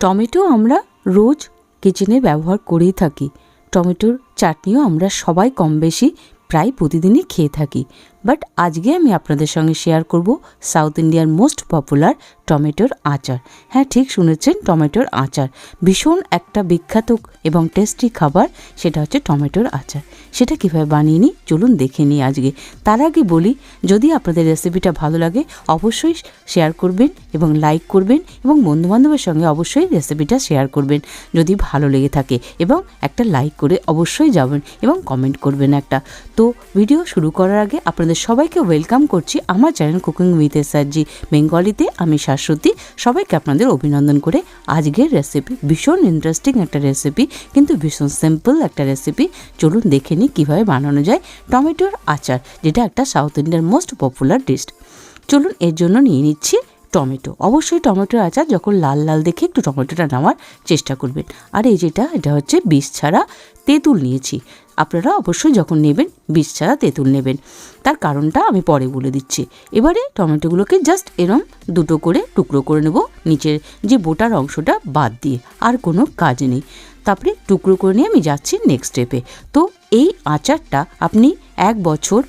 Tomato আমরা রোজ কিচেনে ব্যবহার করেই থাকি। টমেটোর চাটনিও আমরা সবাই কম বেশি প্রায় প্রতিদিনই খেয়ে থাকি। বাট আজকে আমি আপনাদের সঙ্গে শেয়ার করব সাউথ ইন্ডিয়ার মোস্ট পপুলার টমেটোর আচার। হ্যাঁ ঠিক শুনেছেন, টমেটোর আচার। ভীষণ একটা বিখ্যাত এবং টেস্টি খাবার, সেটা হচ্ছে টমেটোর আচার। সেটা কীভাবে বানিয়ে নিই? চলুন দেখে নিই আজকে। তার আগে বলি, যদি আপনাদের রেসিপিটা ভালো লাগে, অবশ্যই শেয়ার করবেন এবং লাইক করবেন এবং বন্ধুবান্ধবের সঙ্গে অবশ্যই রেসিপিটা শেয়ার করবেন, যদি ভালো লেগে থাকে। এবং একটা লাইক করে অবশ্যই যাবেন এবং কমেন্ট করবেন একটা। তো ভিডিও শুরু করার আগে আপনাদের সবাইকে ওয়েলকাম করছি আমার চ্যানেল কুকিং উইথ এসআরজি বেঙ্গলিতে আমি শাশ্বতী। সবাইকে আপনাদের অভিনন্দন করে আজকের রেসিপি ভীষণ ইন্টারেস্টিং একটা রেসিপি কিন্তু ভীষণ সিম্পল একটা রেসিপি চলুন দেখে নিই কীভাবে বানানো যায় টমেটোর আচার, যেটা একটা সাউথ ইন্ডিয়ার মোস্ট পপুলার ডিশ চলুন এর জন্য নিয়ে নিচ্ছি টমেটো। অবশ্যই টমেটোর আচার যখন লাল লাল দেখে একটু টমেটোটা নেওয়ার চেষ্টা করবেন। আর এই যেটা, এটা হচ্ছে বিষ ছাড়া তেঁতুল নিয়েছি। আপনারা অবশ্যই যখন নেবেন, বিষ ছাড়া তেঁতুল নেবেন। তার কারণটা আমি পরে বলে দিচ্ছি। এবারে টমেটোগুলোকে জাস্ট এরম দুটো করে টুকরো করে নেব, নিচের যে বোটার অংশটা বাদ দিয়ে। আর কোনো কাজ নেই। তারপরে টুকরো করে নিয়ে আমি যাচ্ছি নেক্সট স্টেপে তো এই আচারটা আপনি এক বছর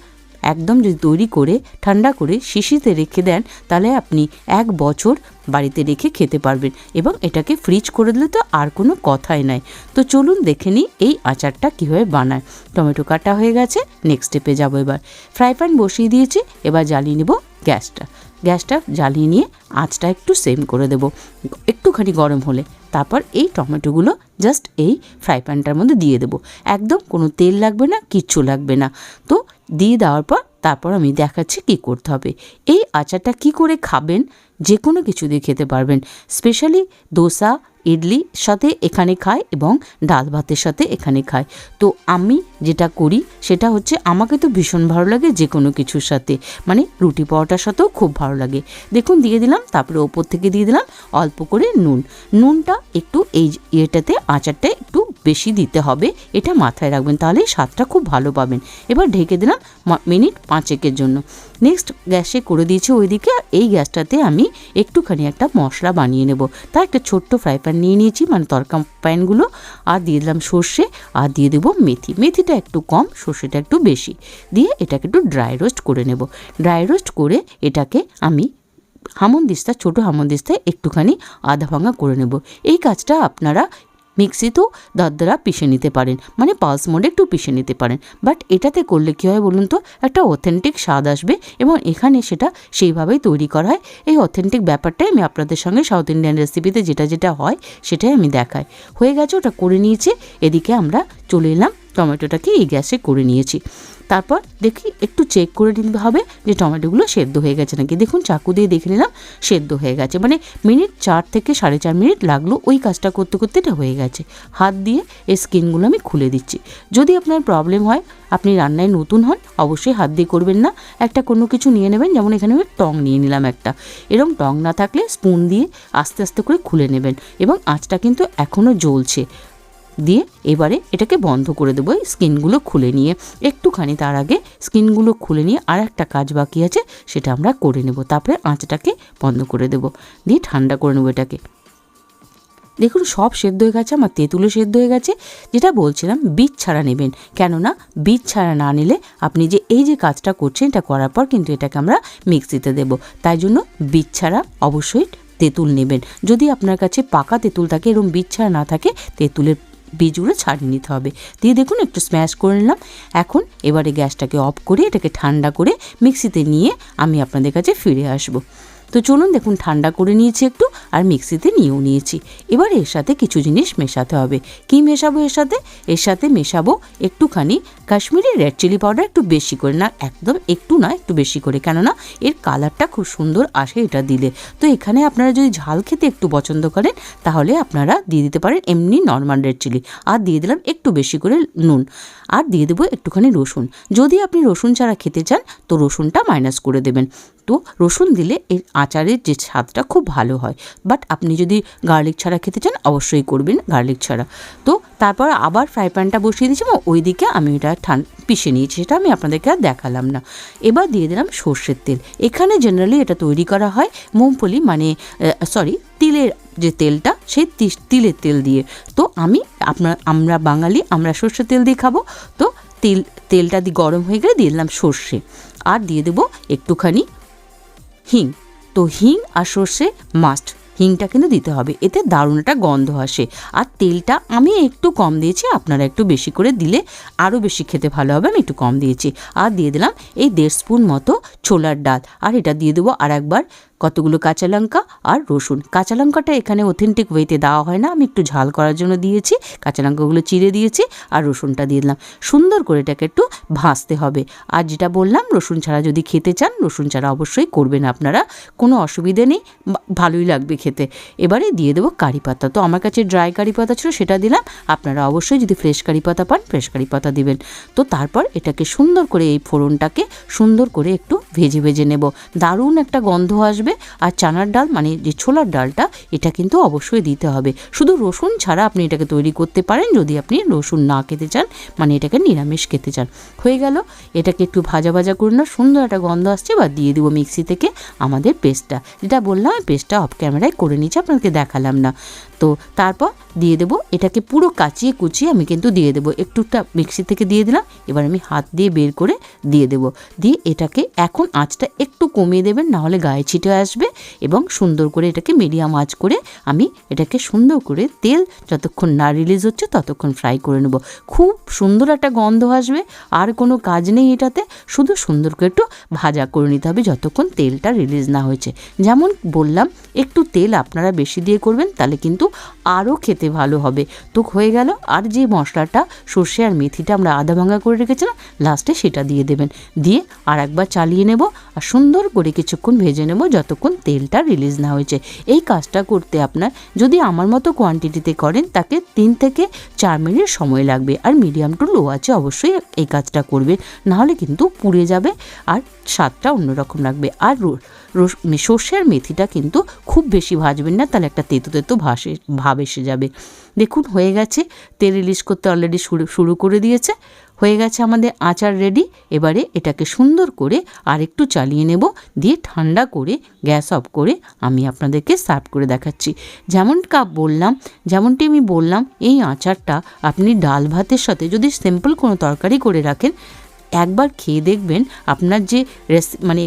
একদম যদি তৈরি করে, ঠান্ডা করে শিশিতে রেখে দেন, তাহলে আপনি এক বছর বাড়িতে রেখে খেতে পারবেন এবং এটাকে ফ্রিজ করে দিলে তো আর কোনো কথাই নাই। তো চলুন দেখে নিই এই আচারটা কীভাবে বানায়। টমেটো কাটা হয়ে গেছে নেক্সট স্টেপে যাব এবার। ফ্রাই প্যান বসিয়ে দিয়েছি, এবার জ্বালিয়ে নেব গ্যাসটা। গ্যাসটা জ্বালিয়ে নিয়ে আঁচটা একটু সেম করে দেব, একটুখানি গরম হলে। তারপর এই টমেটোগুলো জাস্ট এই ফ্রাই প্যানটার মধ্যে দিয়ে দেবো। একদম কোনো তেল লাগবে না, কিচ্ছু লাগবে না। তো দিয়ে দেওয়ার পর তারপর আমি দেখাচ্ছি কি করতে হবে। এই আচারটা কি করে খাবেন? যে কোনো কিছু দিয়ে খেতে পারবেন। স্পেশালি দোসা ইডলির সাথে এখানে খায় এবং ডাল ভাতের সাথে এখানে খায়। তো আমি যেটা করি সেটা হচ্ছে আমাকে তো ভীষণ ভালো লাগে যে কোনো কিছুর সাথে। মানে রুটি পরোটার সাথেও খুব ভালো লাগে। দেখুন দিয়ে দিলাম, তারপরে ওপর থেকে দিয়ে দিলাম অল্প করে নুন। নুনটা একটু এই ইয়েটাতে, আচারটা একটু বেশি দিতে হবে, এটা মাথায় রাখবেন। তাহলে স্বাদটা খুব ভালো পাবেন। এবার ঢেকে দিলাম মিনিট পাঁচেকের জন্য। নেক্সট গ্যাসে করে দিয়েছি ওইদিকে, আর এই গ্যাসটাতে আমি একটুখানি একটা মশলা বানিয়ে নেব। তার একটা ছোট্ট ফ্রাই প্যান নিয়ে নিয়েছি মানে তরকা প্যানগুলো, আর দিয়ে দিলাম সর্ষে, আর দিয়ে দেবো মেথি। মেথিটা একটু কম, সর্ষেটা একটু বেশি। দিয়ে এটাকে একটু ড্রাই রোস্ট করে নেব। ড্রাই রোস্ট করে এটাকে আমি হামনদিস্তা ছোটো হামনদিস্তায় একটুখানি আধা ভাঙা করে নেব। এই কাজটা আপনারা মিক্সিতেও দরদরা পিষে নিতে পারেন মানে পালস মোডে একটু পিষে নিতে পারেন। বাট এটাতে করলে কী হয় বলুন তো, একটা অথেন্টিক স্বাদ আসবে এবং এখানে সেটা সেইভাবেই তৈরি করা হয়। এই অথেন্টিক ব্যাপারটাই আমি আপনাদের সঙ্গে সাউথ ইন্ডিয়ান রেসিপিতে যেটা যেটা হয়, সেটাই আমি দেখাই। হয়ে গেছে, ওটা করে নিয়েছি। এদিকে আমরা চলে এলাম টমেটোটাকে এই গ্যাসে করে নিয়েছি। তারপর দেখি একটু চেক করে নিতে হবে যে টমেটোগুলো সেদ্ধ হয়ে গেছে নাকি। দেখুন, চাকু দিয়ে দেখে নিলাম সেদ্ধ হয়ে গেছে। মানে মিনিট চার থেকে সাড়ে চার মিনিট লাগল ওই কাজটা করতে করতে এটা হয়ে গেছে। হাত দিয়ে এই স্কিনগুলো আমি খুলে দিচ্ছি। যদি আপনার প্রবলেম হয়, আপনি রান্নায় নতুন হন, অবশ্যই হাত দিয়ে করবেন না। একটা কোনো কিছু নিয়ে নেবেন, যেমন এখানে আমি টং নিয়ে নিলাম একটা। এরকম টং না থাকলে স্পুন দিয়ে আস্তে আস্তে করে খুলে নেবেন এবং আঁচটা কিন্তু এখনও জ্বলছে। দিয়ে এবারে এটাকে বন্ধ করে দেবো স্কিনগুলো খুলে নিয়ে। একটুখানি তার আগে স্কিনগুলো খুলে নিয়ে আর একটা কাজ বাকি আছে, সেটা আমরা করে নেব। তারপরে আঁচটাকে বন্ধ করে দেব। দিয়ে ঠান্ডা করে নেব এটাকে। দেখুন, সব সেদ্ধ হয়ে গেছে, আমার তেঁতুলও সেদ্ধ হয়ে গেছে। যেটা বলছিলাম, বীজ ছাড়া নেবেন। কেননা, বীজ ছাড়া না নিলে আপনি যে এই যে কাজটা করছেন, এটা করার পর কিন্তু এটাকে আমরা মিক্সিতে দেব। তাই জন্য বীজ ছাড়া অবশ্যই তেঁতুল নেবেন। যদি আপনার কাছে পাকা তেঁতুল থাকে, এরকম বীজ ছাড়া না থাকে, তেঁতুলের বীজগুলো ছাড়িয়ে নিতে হবে। দিয়ে দেখুন, একটু স্ম্যাশ করে নিলাম। এখন এবারে গ্যাসটাকে অফ করে এটাকে ঠান্ডা করে মিক্সিতে নিয়ে আমি আপনাদের কাছে ফিরে আসব। তো চলুন দেখুন, ঠান্ডা করে নিয়েছি একটু আর মিক্সিতে নিয়েও নিয়েছি। এবার এর সাথে কিছু জিনিস মেশাতে হবে। কি মেশাবো এর সাথে? এর সাথে মেশাবো একটুখানি কাশ্মীরি রেড চিলি পাউডার একটু বেশি করে না, একদম একটু না, একটু বেশি করে। কেননা এর কালারটা খুব সুন্দর আসে এটা দিলে। তো এখানে আপনারা যদি ঝাল খেতে একটু পছন্দ করেন, তাহলে আপনারা দিয়ে দিতে পারেন এমনি নর্মাল রেড চিলি। আর দিয়ে দিলাম একটু বেশি করে নুন। আর দিয়ে দেবো একটুখানি রসুন। যদি আপনি রসুন ছাড়া খেতে চান, তো রসুনটা মাইনাস করে দেবেন। তো রসুন দিলে এই আচারের যে স্বাদটা খুব ভালো হয়। বাট আপনি যদি গার্লিক ছাড়া খেতে চান, অবশ্যই করবেন গার্লিক ছাড়া। তো তারপর আবার ফ্রাই প্যানটা বসিয়ে দিয়েছি ওই দিকে আমি এটা ঠান পিষে নিয়েছি, সেটা আমি আপনাদেরকে আর দেখালাম না। এবার দিয়ে দিলাম সর্ষের তেল। এখানে জেনারেলি এটা তৈরি করা হয় মুমফলি মানে সরি তিলের যে তেলটা, সেই তিলের তেল দিয়ে। তো আমি আপনার, আমরা বাঙালি, আমরা সর্ষের তেল দিয়ে খাব। তো তেল তেলটা দিয়ে গরম হয়ে গেলে দিয়ে দিলাম সর্ষে। আর দিয়ে দেবো একটুখানি হিং। তো হিং আর সর্ষে মাস্ট হিংটা কিন্তু দিতে হবে। এতে দারুণ একটা গন্ধ আসে। আর তেলটা আমি একটু কম দিয়েছি, আপনারা একটু বেশি করে দিলে আরও বেশি খেতে ভালো হবে, আমি একটু কম দিয়েছি। আর দিয়ে দিলাম এই দেড় স্পুন মতো ছোলার ডাল। আর এটা দিয়ে দেবো আর একবার কতগুলো কাঁচা লঙ্কা আর রসুন। কাঁচা লঙ্কাটা এখানে অথেন্টিক ওয়েতে দেওয়া হয় না। আমি একটু ঝাল করার জন্য দিয়েছি। কাঁচা লঙ্কাগুলো চিড়ে দিয়েছি আর রসুনটা দিয়ে দিলাম। সুন্দর করে এটাকে একটু ভাজতে হবে। আর যেটা বললাম, রসুন ছাড়া যদি খেতে চান, রসুন ছাড়া অবশ্যই করবেন আপনারা। কোনো অসুবিধে নেই ভালোই লাগবে খেতে। এবারে দিয়ে দেবো কারি পাতা। তো আমার কাছে ড্রাই কারি পাতা ছিল, সেটা দিলাম। আপনারা অবশ্যই যদি ফ্রেশ কারি পাতা পান ফ্রেশ কারি পাতা দিবেন। তো তারপর এটাকে সুন্দর করে এই ফোড়নটাকে সুন্দর করে একটু ভেজে ভেজে নেব। দারুণ একটা গন্ধ আসবে। আর চানার ডাল মানে যে ছোলার ডালটা, এটা কিন্তু অবশ্যই দিতে হবে। শুধু রসুন ছাড়া আপনি এটাকে তৈরি করতে পারেন, যদি আপনি রসুন না খেতে চান মানে এটাকে নিরামিষ খেতে চান। হয়ে গেল। এটাকে একটু ভাজা ভাজা করে না সুন্দর একটা গন্ধ আসছে বা দিয়ে দেবো মিক্সি থেকে আমাদের পেস্টটা। যেটা বললাম পেস্টটা অফ ক্যামেরায় করে নিচ্ছি আপনাকে দেখালাম না। তো তারপর দিয়ে দেবো, এটাকে পুরো কাচিয়ে কুচিয়ে আমি কিন্তু দিয়ে দেবো। একটুটা মিক্সি থেকে দিয়ে দিলাম, এবার আমি হাত দিয়ে বের করে দিয়ে দেবো। দিয়ে এটাকে এখন আঁচটা একটু কমিয়ে দেবেন, নাহলে গায়ে ছিটে আসবে এবং সুন্দর করে এটাকে মিডিয়াম আঁচ করে আমি এটাকে সুন্দর করে তেল যতক্ষণ না রিলিজ হচ্ছে ততক্ষণ ফ্রাই করে নেব। খুব সুন্দর একটা গন্ধ আসবে, আর কোনো কাজ নেই এটাতে, শুধু সুন্দর করে একটু ভাজা করে নিতে হবে যতক্ষণ তেলটা রিলিজ না হয়েছে। যেমন বললাম, একটু তেল আপনারা বেশি দিয়ে করবেন তাহলে কিন্তু আরও খেতে ভালো হবে। তো হয়ে গেল, আর যে মশলাটা, সর্ষে আর মেথিটা আমরা আধা ভাঙা করে রেখেছিলাম লাস্টে সেটা দিয়ে দেবেন। দিয়ে আর একবার চালিয়ে নেব, আর সুন্দর করে কিছুক্ষণ ভেজে নেব যতক্ষণ তেলটা রিলিজ না হয়েছে। এই কাজটা করতে আপনার যদি আমার মতো কোয়ান্টিটিতে করেন, তাকে তিন থেকে চার মিনিট সময় লাগবে। আর মিডিয়াম টু লো আছে অবশ্যই এই কাজটা করবে নাহলে কিন্তু পুড়ে যাবে আর স্বাদটা অন্যরকম লাগবে। আর রো- রস- মে- সর্ষে আর মেথিটা কিন্তু খুব বেশি ভাজবেন না, তাহলে একটা তেতো তেতো ভাসে, ভাব এসে যাবে। দেখুন হয়ে গেছে, তেল রিলিজ করতে অলরেডি শুরু শুরু করে দিয়েছে। হয়ে গেছে আমাদের আচার রেডি এবারে এটাকে সুন্দর করে আর একটু চালিয়ে নেব। দিয়ে ঠান্ডা করে, গ্যাস অফ করে আমি আপনাদেরকে সার্ভ করে দেখাচ্ছি। যেমন কাপ বললাম, যেমনটি আমি বললাম, এই আচারটা আপনি ডাল ভাতের সাথে যদি সিম্পল কোনো তরকারি করে রাখেন একবার খেয়ে দেখবেন আপনার যে রেসি মানে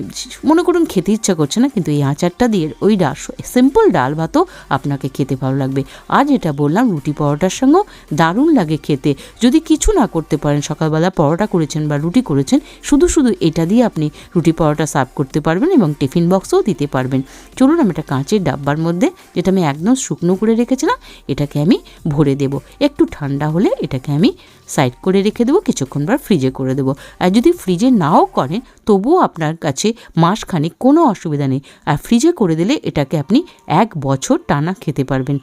মনে করুন খেতে ইচ্ছা করছে না, কিন্তু এই আচারটা দিয়ে ওই ডাল সিম্পল ডাল ভাতও আপনাকে খেতে ভালো লাগবে। আর যেটা বললাম রুটি পরোটার সঙ্গেও দারুণ লাগে খেতে। যদি কিছু না করতে পারেন, সকালবেলা পরোটা করেছেন বা রুটি করেছেন, শুধু শুধু এটা দিয়ে আপনি রুটি পরোটা সার্ভ করতে পারবেন এবং টিফিন বক্সও দিতে পারবেন। চলুন আমি একটা কাঁচের ডাব্বার মধ্যে, যেটা আমি একদম শুকনো করে রেখেছিলাম, এটাকে আমি ভরে দেব। একটু ঠান্ডা হলে এটাকে আমি সাইড করে রেখে দেবো, কিছুক্ষণ পর ফ্রিজে করে দেবো। আর যদি ফ্রিজে নাও করেন, তবুও আপনার কাছে মাসখানেক কোনো অসুবিধা নেই। আর ফ্রিজে করে দিলে এটাকে আপনি এক বছর টানা খেতে পারবেন।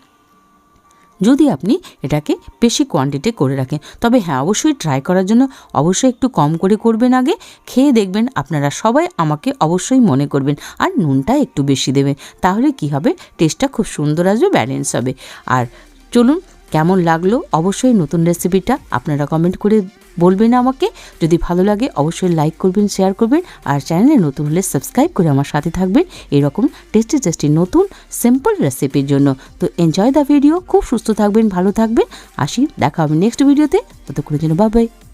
যদি আপনি এটাকে বেশি কোয়ান্টিটি করে রাখেন, তবে হ্যাঁ অবশ্যই ট্রাই করার জন্য অবশ্যই একটু কম করে করবেন আগে। খেয়ে দেখবেন আপনারা সবাই আমাকে অবশ্যই মনে করবেন আর নুনটা একটু বেশি দেবেন। তাহলে কি হবে? টেস্টটা খুব সুন্দর আসবে ব্যালেন্স হবে। আর চলুন কেমন লাগল অবশ্যই নতুন রেসিপিটা আপনারা কমেন্ট করে বলবেন আমাকে। যদি ভালো লাগে অবশ্যই লাইক করবেন শেয়ার করবেন আর চ্যানেলে নতুন হলে সাবস্ক্রাইব করে আমার সাথে থাকবেন। এরকম টেস্টি টেস্টি নতুন সিম্পল রেসিপির জন্য। তো এনজয় দ্য ভিডিও খুব সুস্থ থাকবেন, ভালো থাকবেন। আসি, দেখা হবে নেক্সট ভিডিওতে ততক্ষণের জন্য বাবাই বাই